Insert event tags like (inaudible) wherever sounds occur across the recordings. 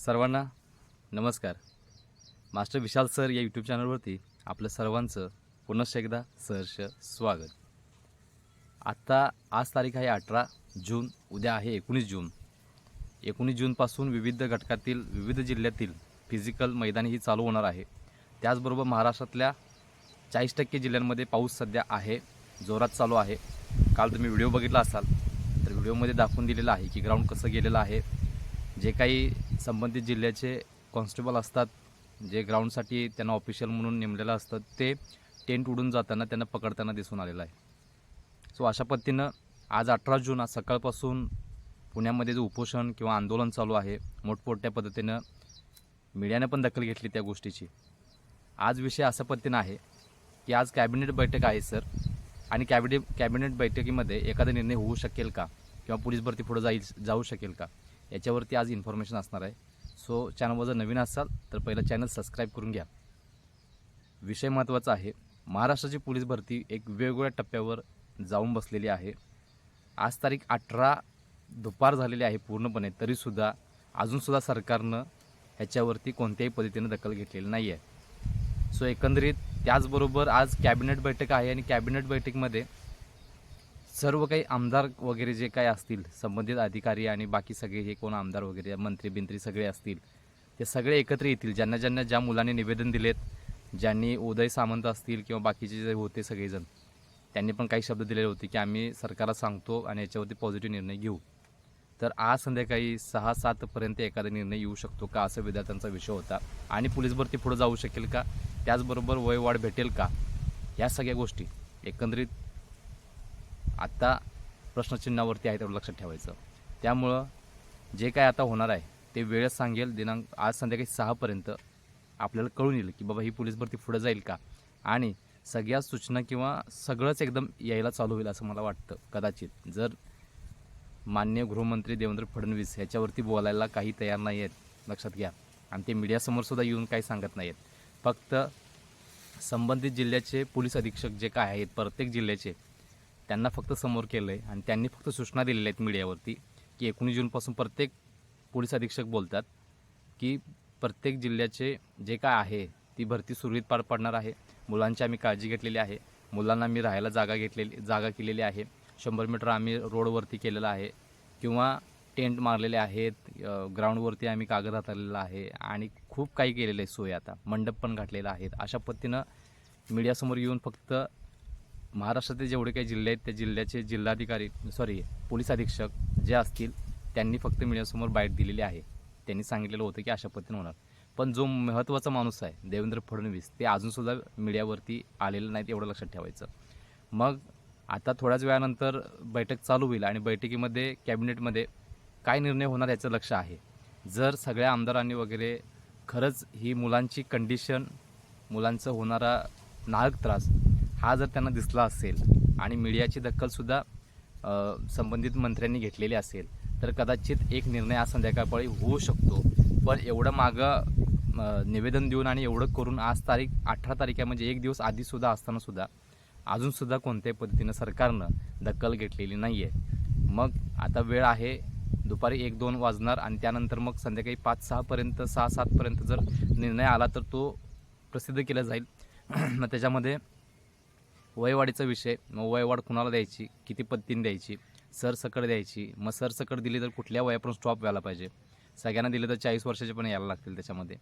सर्वांना नमस्कार. Master Vishal sir या यूट्यूब चॅनलवरती आपलं सर्वांचं पुनश्च एकदा सहर्ष स्वागत. आत्ता आज तारीख आहे अठरा जून उद्या आहे एकोणीस जून. एकोणीस जूनपासून विविध घटकातील विविध जिल्ह्यातील फिजिकल मैदानी ही चालू होणार आहे. त्याचबरोबर महाराष्ट्रातल्या चाळीस टक्के जिल्ह्यांमध्ये पाऊस सध्या आहे जोरात चालू आहे. काल तुम्ही व्हिडिओ बघितला असाल तर व्हिडिओमध्ये दाखवून दिलेलं आहे की ग्राउंड कसं गेलेलं आहे जे काही संबंधित जिल्ह्याचे कॉन्स्टेबल असतात जे ग्राउंडसाठी त्यांना ऑफिशियल म्हणून नेमलेलं असतं ते टेंट उडून जाताना त्यांना पकडताना दिसून आलेलं आहे. सो अशा पद्धतीनं आज अठरा जून आज सकाळपासून पुण्यामध्ये जो उपोषण किंवा आंदोलन चालू आहे मोठमोठ्या पद्धतीनं मीडियाने पण दखल घेतली त्या गोष्टीची. आज विषय अशा पद्धतीनं आहे की आज कॅबिनेट बैठक आहे सर. आणि कॅबिनेट कॅबिनेट बैठकीमध्ये एखादा निर्णय होऊ शकेल का? किंवा पोलीस भरती पुढे जाईल जाऊ शकेल का? याच्यावरती आज इन्फॉर्मेशन असणार आहे. सो चॅनलवर जर नवीन असाल तर पहिलं चॅनल सबस्क्राईब करून घ्या. विषय महत्त्वाचा आहे. महाराष्ट्राची पोलीस भरती एक वेगवेगळ्या टप्प्यावर जाऊन बसलेली आहे. आज तारीख अठरा दुपार झालेली आहे पूर्णपणे तरीसुद्धा अजूनसुद्धा सरकारनं ह्याच्यावरती कोणत्याही पद्धतीनं दखल घेतलेली नाही आहे सो एकंदरीत त्याचबरोबर आज कॅबिनेट बैठक आहे आणि कॅबिनेट बैठकीमध्ये सर्व काही आमदार वगैरे जे काही असतील संबंधित अधिकारी आणि बाकी सगळे हे कोण आमदार वगैरे मंत्री बिंत्री सगळे असतील ते सगळे एकत्र येतील. ज्यांना ज्यांना ज्या मुलांनी निवेदन दिलेत ज्यांनी उदय सामंत असतील किंवा बाकीचे जे होते सगळेजण त्यांनी पण काही शब्द दिलेले होते की आम्ही सरकारला सांगतो आणि याच्यावरती पॉझिटिव्ह निर्णय घेऊ. तर आज संध्याकाळी सहा सातपर्यंत एखादा निर्णय येऊ शकतो का असं विद्यार्थ्यांचा विषय होता. आणि पोलीस भरती पुढे जाऊ शकेल का? त्याचबरोबर वयवाढ भेटेल का? ह्या सगळ्या गोष्टी एकंदरीत आत्ता प्रश्नचिन्हावरती आहे तेवढं लक्षात ठेवायचं. त्यामुळं जे काय आता होणार आहे ते वेळच सांगेल. दिनांक आज संध्याकाळी सहापर्यंत आपल्याला कळून येईल की बाबा ही पोलीस भरती पुढं जाईल का? आणि सगळ्या सूचना किंवा सगळंच एकदम यायला चालू होईल असं मला वाटतं कदाचित. जर मान्य गृहमंत्री देवेंद्र फडणवीस ह्याच्यावरती बोलायला काही तयार नाही आहेत लक्षात घ्या. आणि ते मीडियासमोर सुद्धा येऊन काही सांगत नाही आहेत. फक्त संबंधित जिल्ह्याचे पोलीस अधीक्षक जे काय आहेत प्रत्येक जिल्ह्याचे त्यांना फक्त समोर केलं आहे आणि त्यांनी फक्त सूचना दिलेल्या आहेत मीडियावरती की एकोणीस जूनपासून प्रत्येक पोलीस अधीक्षक बोलतात की प्रत्येक जिल्ह्याचे जे काय आहे ती भरती सुरळीत पार पडणार आहे. मुलांची आम्ही काळजी घेतलेली आहे. मुलांना मी राहायला जागा घेतलेली जागा केलेली आहे. शंभर मीटर आम्ही रोडवरती केलेलं आहे किंवा टेंट मारलेले आहेत ग्राउंडवरती आम्ही कागद हाताळलेला आहे आणि खूप काही केलेलं आहे सोय आता. मंडप पण घातलेला आहेत. अशा पद्धतीनं मीडियासमोर येऊन फक्त महाराष्ट्रातील जेवढे काही जिल्हे आहेत त्या जिल्ह्याचे जिल्हाधिकारी सॉरी पोलीस अधीक्षक जे असतील त्यांनी फक्त मीडियासमोर बाईट दिलेली आहे. त्यांनी सांगितलेलं होतं की अशा पद्धतीने होणार. पण जो महत्त्वाचा माणूस आहे देवेंद्र फडणवीस ते अजूनसुद्धा मीडियावरती आलेलं नाहीत एवढं लक्षात ठेवायचं. मग आता थोड्याच वेळानंतर बैठक चालू होईल आणि बैठकीमध्ये कॅबिनेटमध्ये काय निर्णय होणार याचं लक्ष आहे. जर सगळ्या आमदारांनी वगैरे खरंच ही मुलांची कंडिशन मुलांचं होणारा नाहक त्रास हा जर त्यांना दिसला असेल आणि मीडियाची दखलसुद्धा संबंधित मंत्र्यांनी घेतलेली असेल तर कदाचित एक निर्णय आज संध्याकाळपाळी होऊ शकतो. पण एवढं मागं निवेदन देऊन आणि एवढं करून आज तारीख अठरा तारीख आहे म्हणजे एक दिवस आधीसुद्धा असतानासुद्धा अजूनसुद्धा कोणत्याही पद्धतीनं सरकारनं दखल घेतलेली नाही आहे मग आता वेळ आहे दुपारी एक दोन वाजणार आणि त्यानंतर मग संध्याकाळी पाच सहापर्यंत सहा सातपर्यंत जर निर्णय आला तर तो प्रसिद्ध केला जाईल. (clears throat) मग त्याच्यामध्ये वयवाढीचा विषय मग वयवाढ कुणाला द्यायची किती पद्धतीने द्यायची सरसकट द्यायची मग सरसकट दिली तर कुठल्या वयापर्यंत स्टॉप व्हायला पाहिजे? सगळ्यांना दिले तर चाळीस वर्षाचे पण यायला लागतील त्याच्यामध्ये.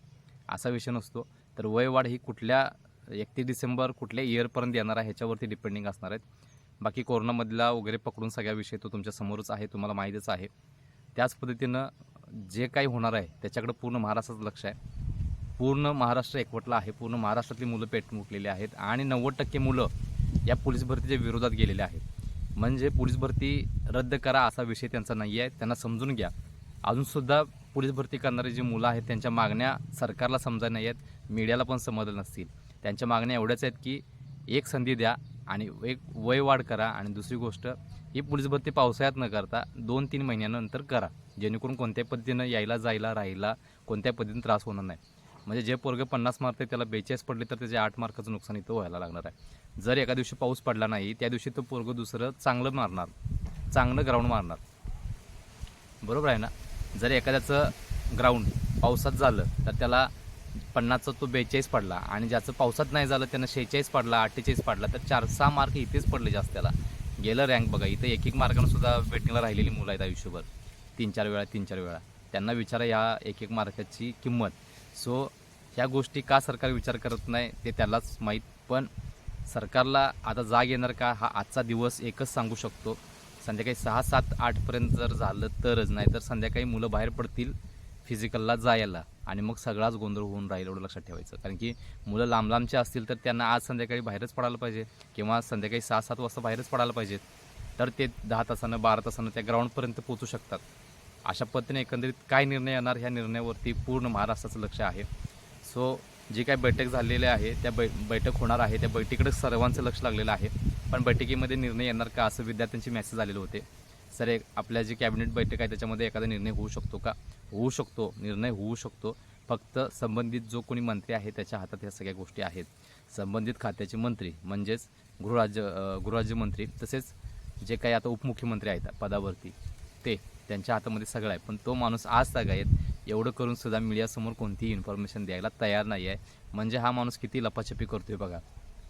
असा विषय नसतो. तर वयवाढ ही कुठल्या एकतीस डिसेंबर कुठल्या इयरपर्यंत येणार आहे ह्याच्यावरती डिपेंडिंग असणार आहेत. बाकी कोरोनामधला वगैरे पकडून सगळ्या विषय तो तुमच्यासमोरच आहे तुम्हाला माहीतच आहे. त्याच पद्धतीनं जे काही होणार आहे त्याच्याकडे पूर्ण महाराष्ट्राचं लक्ष आहे. पूर्ण महाराष्ट्र एकवटला आहे पूर्ण महाराष्ट्रातली मुलं पेटून उठलेली आहेत आणि नव्वद टक्के मुलं या पोलीस भरतीच्या विरोधात गेलेले आहेत. म्हणजे पोलीस भरती रद्द करा असा विषय त्यांचा नाही आहे त्यांना समजून घ्या. अजूनसुद्धा पोलीस भरती करणारी जी मुलं आहेत त्यांच्या मागण्या सरकारला समजा नाही आहेत. मीडियाला पण समजलं नसतील. त्यांच्या मागण्या एवढ्याच आहेत की एक संधी द्या आणि एक वय वाढ करा. आणि दुसरी गोष्ट ही पोलीस भरती पावसाळ्यात न करता दोन तीन महिन्यानंतर करा. जेणेकरून कोणत्याही पद्धतीनं यायला जायला राहायला कोणत्याही पद्धतीनं त्रास होणार नाही. म्हणजे जे पोरगे पन्नास मार्क त्याला बेचाळीस पडले तर त्याचे आठ मार्काचं नुकसान इथं व्हायला लागणार आहे. जर एका दिवशी पाऊस पडला नाही त्या दिवशी तो पोरगं दुसरं चांगलं मारणार. चांगलं ग्राउंड मारणार. बरोबर आहे ना? जर एखाद्याचं ग्राउंड पावसात झालं तर त्याला पन्नासचा तो बेचाळीस पडला आणि ज्याचं पावसात नाही झालं त्यानं शेहेचाळीस पडला अठ्ठेचाळीस पडला तर चार सहा मार्क इथेच पडले जास्त त्याला. गेलं रँक बघा इथं एक एक मार्कानं सुद्धा वेटिंगला राहिलेली मुलं आहेत आयुष्यभर. तीन चार वेळा तीन चार वेळा. त्यांना विचारा या एक एक मार्काची किंमत. सो ह्या गोष्टी का सरकार विचार करत नाही ते त्यालाच माहीत. पण सरकारला आता जाग येणार का? हा आजचा दिवस एकच सांगू शकतो. संध्याकाळी सहा सात आठपर्यंत जर झालं तरच. नाही तर संध्याकाळी मुलं बाहेर पडतील फिजिकलला जायला. आणि मग सगळाच गोंधळ होऊन राहील एवढं लक्षात ठेवायचं. कारण की मुलं लांब लांबचे असतील तर त्यांना आज संध्याकाळी बाहेरच पडायला पाहिजे. किंवा संध्याकाळी सहा सात वाजता बाहेरच पडायला पाहिजेत तर ते दहा तासानं बारा तासानं त्या ग्राउंडपर्यंत पोचू शकतात. अशा पद्धतीने एकंदरीत काय निर्णय येणार ह्या निर्णयावरती पूर्ण महाराष्ट्राचं लक्ष आहे. सो जी काही बैठक झालेली आहे त्या बै बैठक होणार आहे त्या बैठकीकडे सर्वांचं लक्ष लागलेलं आहे. पण बैठकीमध्ये निर्णय येणार का असं विद्यार्थ्यांचे मेसेज आलेले होते. सर एक आपल्या जी कॅबिनेट बैठक आहे त्याच्यामध्ये एखादा निर्णय होऊ शकतो का? होऊ शकतो. निर्णय होऊ शकतो. फक्त संबंधित जो कोणी मंत्री आहे त्याच्या हातात ह्या सगळ्या गोष्टी आहेत. संबंधित खात्याचे मंत्री म्हणजेच गृहराज्य गृहराज्यमंत्री तसेच जे काही आता उपमुख्यमंत्री आहेत पदावरती ते त्यांच्या हातामध्ये सगळं आहे. पण तो माणूस आज आहेत एवढं करून सुद्धा मीडियासमोर कोणतीही इन्फॉर्मेशन द्यायला तयार नाही आहे म्हणजे हा माणूस किती लपाछपी करतोय बघा.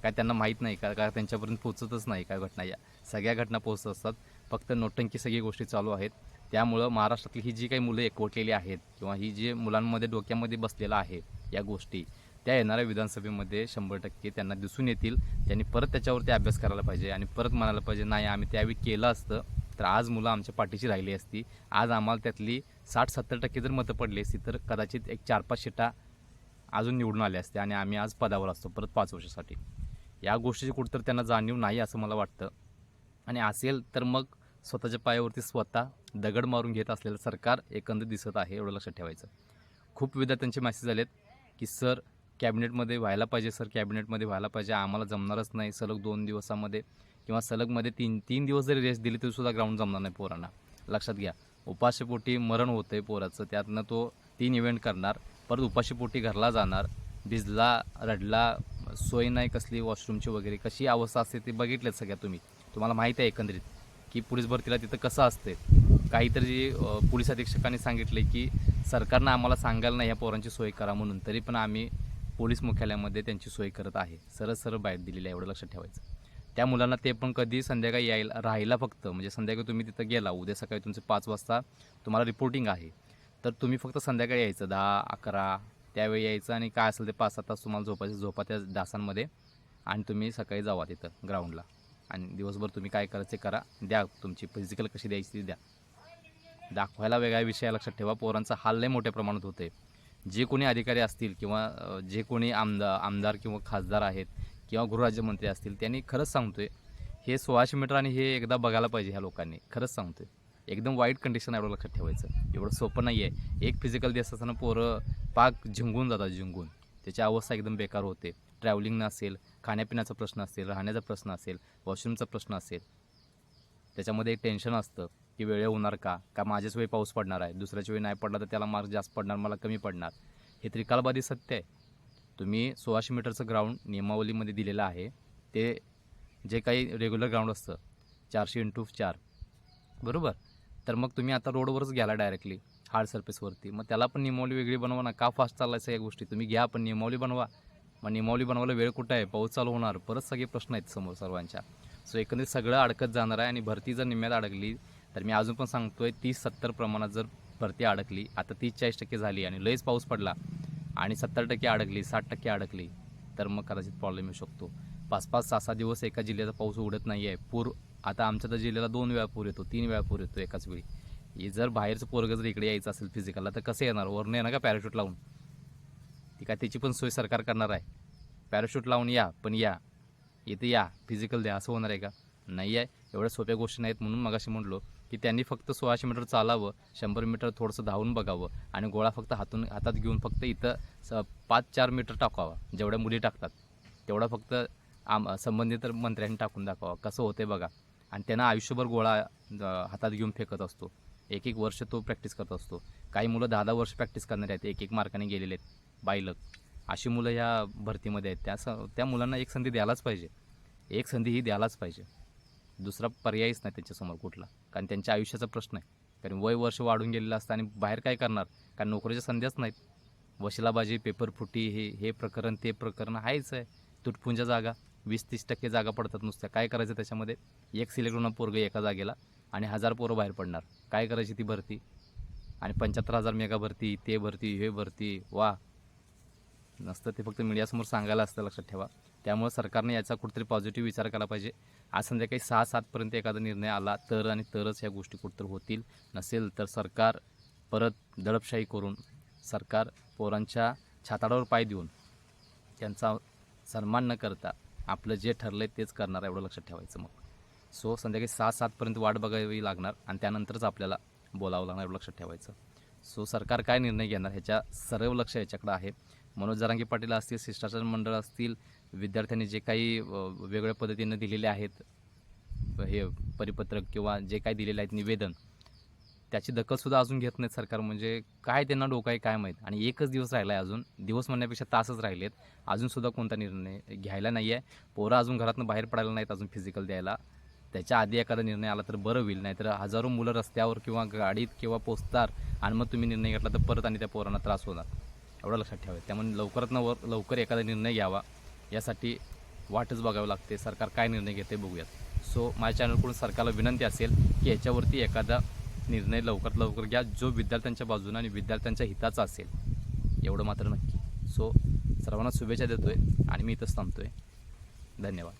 काय त्यांना माहीत नाही का का त्यांच्यापर्यंत पोचतच नाही काय घटना या सगळ्या घटना पोचत असतात. फक्त नोटंकी सगळी गोष्टी चालू आहेत. त्यामुळं महाराष्ट्रातली ही जी काही मुलं एकवटलेली आहेत किंवा ही जी मुलांमध्ये डोक्यामध्ये बसलेलं आहे या गोष्टी त्या येणाऱ्या विधानसभेमध्ये शंभर टक्के त्यांना दिसून येतील. त्यांनी परत त्याच्यावरती अभ्यास करायला पाहिजे आणि परत म्हणायला पाहिजे नाही आम्ही त्यावेळी केलं असतं तर आज मुलं आमच्या पाठीशी राहिली असती. आज आम्हाला त्यातली साठ सत्तर टक्के जर मतं पडली असती तर कदाचित एक चार पाच शिटा अजून निवडून आल्या असत्या आणि आम्ही आज पदावर असतो परत पाच वर्षासाठी. या गोष्टीची कुठंतरी त्यांना जाणीव नाही असं मला वाटतं. आणि असेल तर मग स्वतःच्या पायावरती स्वतः दगड मारून घेत असलेलं सरकार एकंदर दिसत आहे एवढं लक्षात ठेवायचं. खूप विद्यार्थ्यांचे मेसेज आलेत की सर कॅबिनेटमध्ये व्हायला पाहिजे सर कॅबिनेटमध्ये व्हायला पाहिजे. आम्हाला जमणारच नाही. सलग दोन दिवसामध्ये किंवा सलगमध्ये तीन तीन दिवस जरी रेस्ट दिली तरीसुद्धा ग्राउंड जमणार नाही पोरांना. लक्षात घ्या. उपाशीपोटी मरण होतं आहे पोराचं. त्यातनं तो तीन इव्हेंट करणार. परत उपाशीपोटी घरला जाणार. भिजला रडला सोय नाही कसली वॉशरूमची वगैरे. कशी अवस्था असते ते बघितलेत सगळ्या तुम्ही. तुम्हाला माहिती आहे एकंदरीत की पोलीस भरतीला तिथं कसं असते काहीतरी पोलीस अधीक्षकांनी सांगितले की सरकारनं आम्हाला सांगायला नाही ह्या पोरांची सोय करा म्हणून. तरी पण आम्ही पोलीस मुख्यालयामध्ये त्यांची सोय करत आहे. सरळ सरळ बाहेर दिलेली आहे. एवढं लक्षात ठेवायचं. त्या मुलांना ते पण कधी संध्याकाळी यायला राहायला फक्त म्हणजे संध्याकाळी तुम्ही तिथं गेला उद्या सकाळी तुमचे पाच वाजता तुम्हाला रिपोर्टिंग आहे. तर तुम्ही फक्त संध्याकाळी यायचं दहा अकरा त्यावेळी यायचं आणि काय असेल ते पाच सात तास तुम्हाला झोपायचं झोपा त्या डासांमध्ये आणि तुम्ही सकाळी जावा तिथं ग्राउंडला आणि दिवसभर तुम्ही काय करायचं ते करा द्या तुमची फिजिकल कशी द्यायची ती द्या. दाखवायला वेगळ्या विषया लक्षात ठेवा पोरांचा हाल लय मोठ्या प्रमाणात होते जे कोणी अधिकारी असतील किंवा जे कोणी आमदा आमदार किंवा खासदार आहेत किंवा गृहराज्यमंत्री असतील त्यांनी खरंच सांगतोय हे सोळाशे मीटर आणि हे एकदा बघायला पाहिजे ह्या लोकांनी. खरंच सांगतोय. एकदम वाईट कंडिशन एवढं लक्षात ठेवायचं. एवढं सोपं नाही आहे एक फिजिकल दिवस असताना पोरं पाक झिंगून जातात झिंगून. त्याची अवस्था एकदम बेकार होते. ट्रॅव्हलिंग असेल खाण्यापिण्याचा प्रश्न असेल राहण्याचा प्रश्न असेल वॉशरूमचा प्रश्न असेल. त्याच्यामध्ये एक टेन्शन असतं की वेळ होणार का? का माझ्याच वेळी पाऊस पडणार आहे? दुसऱ्याच्या वेळी नाही पडला तर त्याला मार्क जास्त पडणार मला कमी पडणार. हे त्रिकालबाधी सत्य आहे. तुम्ही सोळाशे मीटरचं ग्राउंड नियमावलीमध्ये दिलेलं आहे. ते जे काही रेग्युलर ग्राउंड असतं चारशे इंटू चार. बरोबर? तर मग तुम्ही आता रोडवरच घ्याला डायरेक्टली हार्ड सर्फेसवरती मग त्याला पण नियमावली वेगळी बनवा ना. का फास्ट चालायचं या गोष्टी? तुम्ही घ्या पण नियमावली बनवा. मग नियमावली बनवायला वेळ कुठं आहे? पाऊस चालू होणार. परत सगळे प्रश्न आहेत समोर सर्वांच्या. सो एकंदरीत सगळं अडकत जाणार आहे आणि भरती जर निम्म्यात अडकली तर मी अजून पण सांगतोय तीस सत्तर प्रमाणात जर भरती अडकली आता तीस चाळीस टक्के झाली आणि लयच पाऊस पडला आणि सत्तर टक्के अडकली साठ टक्के अडकली तर मग कदाचित प्रॉब्लेम येऊ शकतो. पाच पाच सहा सहा दिवस एका जिल्ह्याचा पाऊस उडत नाही आहे पूर आता आमच्या तर जिल्ह्याला दोन वेळा पूर येतो तीन वेळा पूर येतो एकाच वेळी. हे जर बाहेरचं पोरगं जर इकडे यायचं असेल फिजिकलला तर कसं येणार? वरून येणार का पॅराशूट लावून? ती काय त्याची पण सोय सरकार करणार आहे. पॅराशूट लावून या पण या. इथे या फिजिकल द्या. असं होणार आहे का? नाही आहे. एवढ्या सोप्या गोष्टी नाहीत म्हणून मगाशी म्हटलो की त्यांनी फक्त सोळाशे मीटर चालावं शंभर मीटर थोडंसं धावून बघावं आणि गोळा फक्त हातून हातात घेऊन फक्त इथं स पाच चार मीटर टाकावा. जेवढ्या मुली टाकतात तेवढा फक्त आम संबंधित मंत्र्यांनी टाकून दाखवा कसं होते बघा. आणि त्यांना आयुष्यभर गोळा हातात घेऊन फेकत असतो. एक एक वर्ष तो प्रॅक्टिस करत असतो. काही मुलं दहा दहा वर्ष प्रॅक्टिस करणारे आहेत. एक एक मार्काने गेलेले आहेत. बायलक. अशी मुलं ह्या भरतीमध्ये आहेत. त्या स त्या मुलांना एक संधी द्यायलाच पाहिजे. एक संधी ही द्यायलाच पाहिजे. दुसरा पर्यायच नाही त्यांच्यासमोर कुठला. कारण त्यांच्या आयुष्याचा प्रश्न आहे. कारण वय वर्ष वाढून गेलेलं असतं आणि बाहेर काय करणार? कारण नोकरीच्या संध्याच नाहीत. वशिलाबाजी पेपर फुटी हे हे प्रकरण ते प्रकरण आहेच आहे. तुटपुंच्या जागा वीस तीस टक्के जागा पडतात नुसत्या. काय करायचं त्याच्यामध्ये? एक सिलेक्ट होणार पोरग एका जागेला आणि हजार पोरं बाहेर पडणार. काय करायची ती भरती? आणि पंच्याहत्तर हजार मेगा भरती ते भरती हे भरती. वा. नसतं ते फक्त मीडियासमोर सांगायला असतं लक्षात ठेवा. त्यामुळे सरकारने याचा कुठेतरी पॉझिटिव्ह विचार केला पाहिजे. आज संध्याकाळी सहा सातपर्यंत एखादा निर्णय आला तर आणि तरच ह्या गोष्टी कुठेतरी होतील. नसेल तर सरकार परत दडपशाही करून सरकार पोरांच्या छाताडावर पाय देऊन त्यांचा सन्मान न करता आपलं जे ठरलं आहे तेच करणार एवढं लक्षात ठेवायचं मग. सो संध्याकाळी सहा सातपर्यंत वाट बघावी लागणार आणि त्यानंतरच आपल्याला बोलावं लागणार एवढं लक्षात ठेवायचं. सो सरकार काय निर्णय घेणार ह्याच्या सर्व लक्ष याच्याकडे आहे. मनोज जरांगी पाटील असतील शिष्टाचार मंडळ असतील विद्यार्थ्यांनी जे काही वेगळ्या वेगवेगळ्या पद्धतीनं दिलेले आहेत हे परिपत्रक किंवा जे काही दिलेले आहेत निवेदन त्याची दखलसुद्धा अजून घेत नाहीत सरकार. म्हणजे काय त्यांना डोकं आहे काय माहीत. आणि एकच दिवस राहिला आहे अजून. दिवस म्हणण्यापेक्षा तासच राहिलेत. अजूनसुद्धा कोणता निर्णय घ्यायला नाही आहे पोरं अजून घरातून बाहेर पडायला नाहीत अजून फिजिकल द्यायला. त्याच्या आधी एखादा निर्णय आला तर बरं होईल. नाहीतर हजारो मुलं रस्त्यावर किंवा गाडीत किंवा पोचतात आणि मग तुम्ही निर्णय घेतला तर परत आणि त्या पोरांना त्रास होणार. एवढा लक्षात ठेवा. त्यामुळे लवकरात वर लवकर एखादा निर्णय घ्यावा. यासाठी वाटच बघावं लागते. सरकार काय निर्णय घेते बघूयात. सो माझ्या चॅनलकडून सरकारला विनंती असेल की याच्यावरती एखादा निर्णय लवकरात लवकर घ्या जो विद्यार्थ्यांच्या बाजूने आणि विद्यार्थ्यांच्या हिताचा असेल. एवढं मात्र नक्की. सो सर्वांना शुभेच्छा देतो आहे आणि मी इथंच थांबतो आहे धन्यवाद.